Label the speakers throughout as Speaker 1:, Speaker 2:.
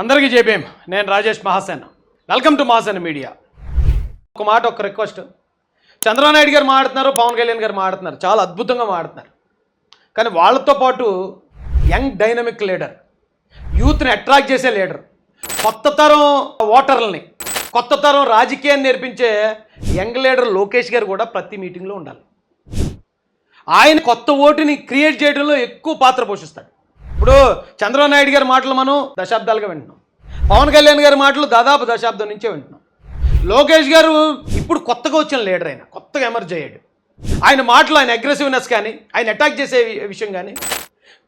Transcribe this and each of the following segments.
Speaker 1: అందరికీ జేబీఎం. నేను Rajesh Mahasen. Welcome to Mahasen media. ఒక మాట ఒక రిక్వెస్ట్ చంద్రబాబు నాయుడు గారు మాడుతున్నారు పవన్ కళ్యాణ్ గారు మాడుతున్నారు చాలా అద్భుతంగా మాడుతున్నారు కానీ వాళ్ళతో పాటు యంగ్ డైనమిక్ లీడర్ యూత్ని అట్రాక్ట్ చేసే లీడర్ కొత్త తరం ఓటర్లని కొత్త తరం రాజకీయాన్ని నేర్పించే యంగ్ లీడర్ లోకేష్ గారు కూడా ప్రతి మీటింగ్లో ఉండాలి. ఆయన కొత్త ఓటుని క్రియేట్ చేయడంలో ఎక్కువ పాత్ర పోషిస్తాడు. ఇప్పుడు చంద్రబాబు నాయుడు గారి మాటలు మనం దశాబ్దాలుగా వింటున్నాం. పవన్ కళ్యాణ్ గారి మాటలు దాదాపు దశాబ్దం నుంచే వింటున్నాం. లోకేష్ గారు ఇప్పుడు కొత్తగా వచ్చిన లీడర్ ఆయన కొత్తగా ఎమర్జ్ అయ్యాడు. ఆయన మాటలు ఆయన అగ్రెసివ్నెస్ కానీ ఆయన అటాక్ చేసే విషయం కానీ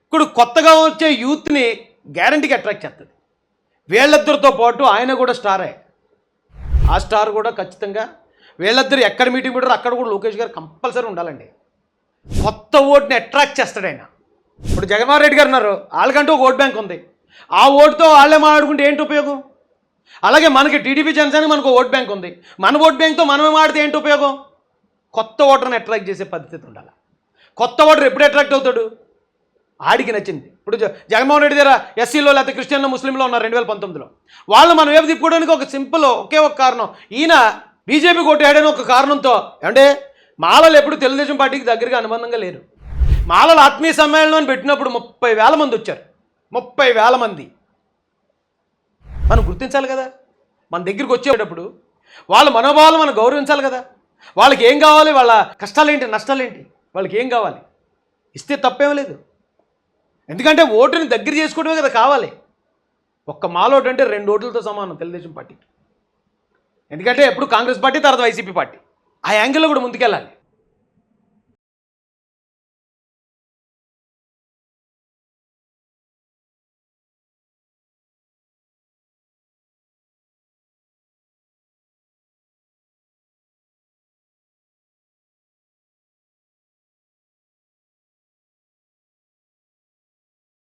Speaker 1: ఇప్పుడు కొత్తగా వచ్చే యూత్ని గ్యారంటీకి అట్రాక్ట్ చేస్తుంది. వీళ్ళిద్దరితో పాటు ఆయన కూడా స్టార్ అయ్యాడు ఆ స్టార్ కూడా ఖచ్చితంగా వీళ్ళిద్దరు ఎక్కడ మీటింగ్ పెడతారో అక్కడ కూడా లోకేష్ గారు కంపల్సరీ ఉండాలండి. కొత్త ఓటుని అట్రాక్ట్ చేస్తాడు ఆయన. ఇప్పుడు జగన్మోహన్ రెడ్డి గారు ఉన్నారు. వాళ్ళకంటూ ఒక ఓట్ బ్యాంక్ ఉంది. ఆ ఓటుతో వాళ్ళే మాట్లాడుకుంటే ఏంటి ఉపయోగం? అలాగే మనకి టీడీపీ జనసేన మనకు ఓట్ బ్యాంక్ ఉంది. మన ఓట్ బ్యాంక్తో మనమే మాడితే ఏంటి ఉపయోగం? కొత్త ఓటర్ని అట్రాక్ట్ చేసే పద్ధతి ఉండాలి? కొత్త ఓటర్ ఎప్పుడు అట్రాక్ట్ అవుతాడు? ఆడికి నచ్చింది. ఇప్పుడు జగన్మోహన్ రెడ్డి దగ్గర ఎస్సీలో లేకపోతే క్రిస్టియన్లో ముస్లింలో ఉన్నారు రెండు వేల పంతొమ్మిదిలో. వాళ్ళు మనం ఏమి తిప్పుకోవడానికి ఒక సింపుల్ ఒకే ఒక కారణం. ఈయన బీజేపీ కొట్టేయడానికి ఒక కారణంతో అంటే మాలలు ఎప్పుడు తెలుగుదేశం పార్టీకి దగ్గరగా అనుబంధంగా లేరు. మాలలు ఆత్మీయ సమ్మేళనం అని పెట్టినప్పుడు ముప్పై వేల మంది వచ్చారు. ముప్పై వేల మంది. మనం గుర్తించాలి కదా? మన దగ్గరికి వచ్చేటప్పుడు వాళ్ళ మనోభావాలు మనం గౌరవించాలి కదా? వాళ్ళకి ఏం కావాలి? వాళ్ళ కష్టాలేంటి నష్టాలేంటి? వాళ్ళకి ఏం కావాలి? ఇస్తే తప్పేం లేదు. ఎందుకంటే ఓటుని దగ్గర చేసుకోవడమే కదా కావాలి. ఒక్క మాలోటు అంటే రెండు ఓట్లతో సమానం తెలుగుదేశం పార్టీకి. ఎందుకంటే ఎప్పుడు కాంగ్రెస్ పార్టీ తర్వాత వైసీపీ పార్టీ. ఆ యాంగిల్లో కూడా ముందుకెళ్ళాలి.